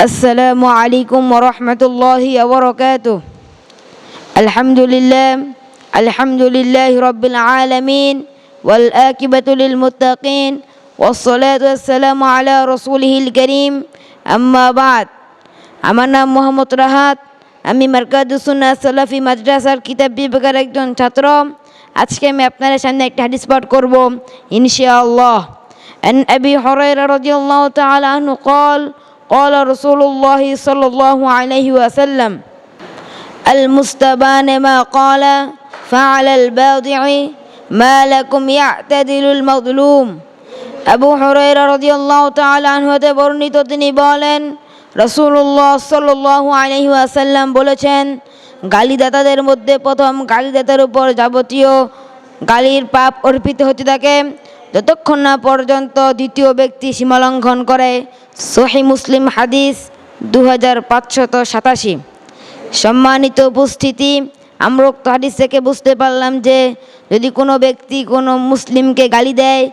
السلام عليكم ورحمة الله وبركاته الحمد لله الحمد لله رب العالمين والآكبة للمتقين والصلاة والسلام على رسوله الكريم أما بعد আমার নাম মোহাম্মদ রাহাত আমি মার্কাদুসুন্না সালাফি মাদ্রাসার কিতাব বিভাগের একজন ছাত্র আজকে আমি আপনাদের সামনে একটা হাদিস পাঠ করব ইনশাআল্লাহ عن أبي هريرة رضي الله تعالى عنه قال قال رسول الله صلى الله عليه وسلم المستبان ما قال فعلى الباضع ما لكم يعتدل المظلوم আবু হুরায়রা রাদিয়াল্লাহু তাআলা আনহু হতে বর্ণিত তিনি বলেন রাসূলুল্লাহ সাল্লাল্লাহু আলাইহি ওয়াসাল্লাম বলেছেন গালিদাতাদের মধ্যে প্রথম গালিদাতার উপর যাবতীয় গালির পাপ অর্পিত হতে থাকে যতক্ষণ না পর্যন্ত দ্বিতীয় ব্যক্তি সীমালঙ্ঘন করে, সহি মুসলিম হাদিস দু হাজার পাঁচশত সাতাশি। সম্মানিত উপস্থিতি, আমরা উক্ত হাদিস থেকে বুঝতে পারলাম যে যদি কোনো ব্যক্তি কোনো মুসলিমকে গালি দেয়,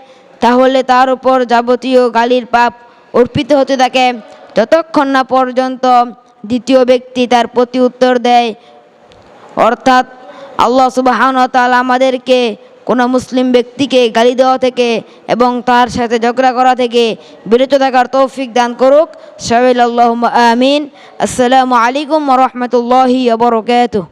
তাহলে তার উপর যাবতীয় গালির পাপ অর্পিত হতে থাকে। যতক্ষণ না পর্যন্ত দ্বিতীয় ব্যক্তি তার প্রতি উত্তর দেয়, অর্থাৎ আল্লাহ সুবাহান আমাদেরকে কোনো মুসলিম ব্যক্তিকে গালি দেওয়া থেকে এবং তার সাথে ঝগড়া করা থেকে বিরত থাকার তৌফিক দান করুক। সাবিল আল্লাহ আমিন। আসসালামু আলাইকুম রহমতুল্লাহি বরকাতুহ।